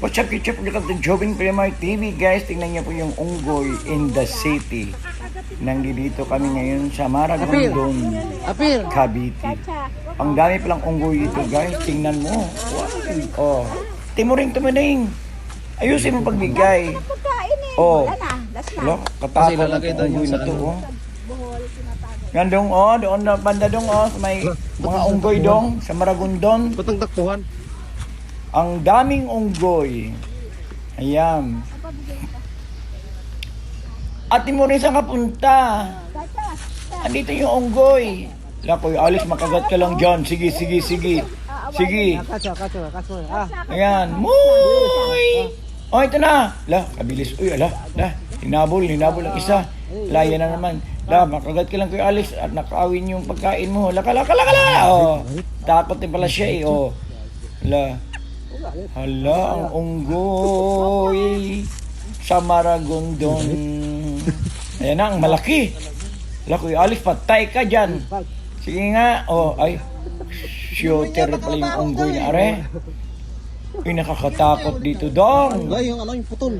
What's up, YouTube? Welcome to Jobin Premier TV. Guys, tingnan niyo po yung unggoy in the city. Nandito kami ngayon sa Maragondon, Apir. Cavite. Ang dami palang unggoy dito, guys. Tingnan mo. Wow. Oh. Timuring tumuring. Ayusin mo pagbigay. Pagkain eh. Oh. Lo, ang daw unggoy na to, oh. Yan dong, oh. Doon na banda dong, oh. May mga unggoy dong, sa Maragondon. Ba't ang takpuhan? Ang daming unggoy. Ayan. Ate mo rin saan ka. Andito yung unggoy. Lako, alis makagat ka lang dyan. Sige, sige, sige. Sige. Ayan. Muy! Oh, ito na. La, kabilis. Uy, ala. La, hinabol, hinabol ang isa. La, yan na naman. La, makagat ka lang kay Alex at nakaawin yung pagkain mo. Laka, laka, laka, laka. Oh, takot din pala siya eh. Oh. La. Hala, ang unggoy sa Maragondon. Ayan na, ang malaki. Lako, Alex, patay ka dyan. Sige nga. Oh, ay. Shooter pala yung unggoy na are. Uy, nakakatakot dito, dong. Ay, yung ano, yung putol.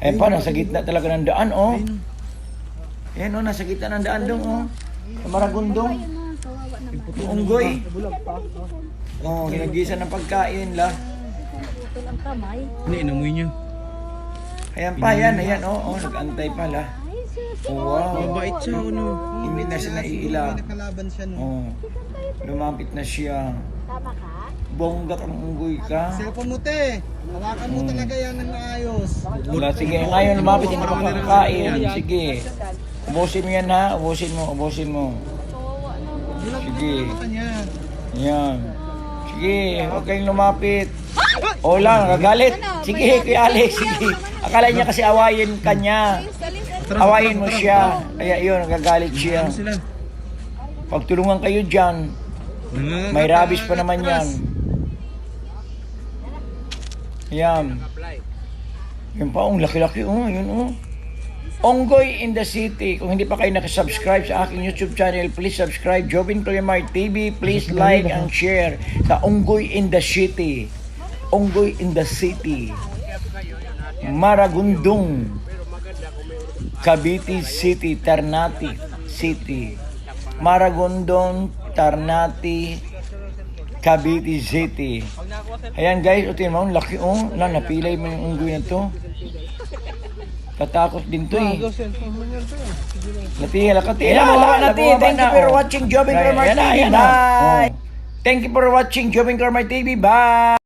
Ayan pa, nasa gitna talaga ng daan, oh. Ayan, oh, nasa gitna ng daan, dong, oh. Sa Maragondong. Yung unggoy. Oh, hinagisan ng pagkain, la. Putol ang kamay. Hindi, inamoy niyo. Ayan pa, ayan, ayan, oh, oh, nag-antay pa, la. Ay, sus. Oh, wow. Mabait siya, ano. Hindi na siya naiila. Nakalaban siya, no. Oh, lumapit na siya. Tama ka? Bongga kang unggoy ka. Cellphone mo, te. Hawakan mo talaga yan ng maayos. Wala, sige, ngayon lumapit na makakain. Sige. Ubusin mo yan ha, ubusin mo, ubusin mo. Sige. Kanya. Yan. Sige, huwag kayong lumapit. O lang, gagalit. Sige, Kuya Alex, sige. Akala niya kasi awayin ka niya. Awayin mo siya. Kaya yun, nagagalit siya. Ano? Pagtulungan kayo dyan, may rabies pa naman yan. Yan. Yan pa, ang laki-laki, oh, yun, oh. Onggoy in the City. Kung hindi pa kayo nakasubscribe sa aking YouTube channel, please subscribe. Jobin Primar TV, please like and share sa Onggoy in the City. Onggoy in the City. Maragundong. Cavite City, Ternate City. Maragondon, Ternate, Cavite City. Ayan guys, tingnan mo, laki oh. Na, napilay mo yung unggoy na to. Katakot din to eh. Nati, lakati. Ayan, mga nati. Thank you for watching Jobing Karmar TV. Bye! Thank you for watching Jobing Karmar TV. Bye!